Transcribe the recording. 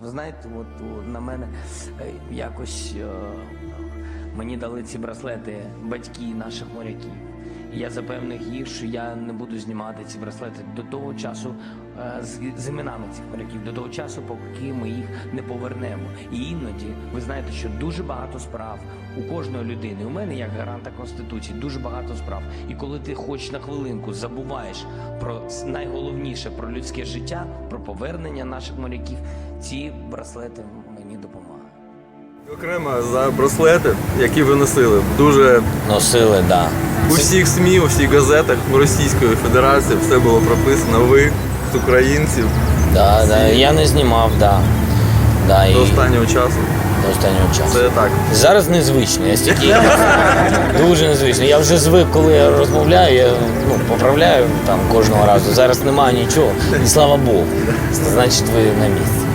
Ви знаєте, от, на мене е, якось е, мені дали ці браслети батьки наших моряків. Я запевнив їх, що я не буду знімати ці браслети до того часу е, з, з іменами цих моряків, до того часу, поки ми їх не повернемо. І іноді ви знаєте, що дуже багато справ у кожної людини. У мене, як гаранта конституції, дуже багато справ. І коли ти хоч на хвилинку забуваєш про найголовніше про людське життя, про повернення наших моряків, ці браслети мені допомагають. Окремо за браслети, які ви носили. Дуже Носили, да. у всіх СМІ, у всіх газетах Російської Федерації все було прописано. Ви з українців Да, да. Я не знімав, да. Да, і до останнього часу. до останнього часу. Це так. Зараз незвично, я стільки дуже незвично. Я вже звик, коли я розмовляю, я ну, поправляю там кожного разу. Зараз немає нічого. І слава Богу. Значить, ви на місці.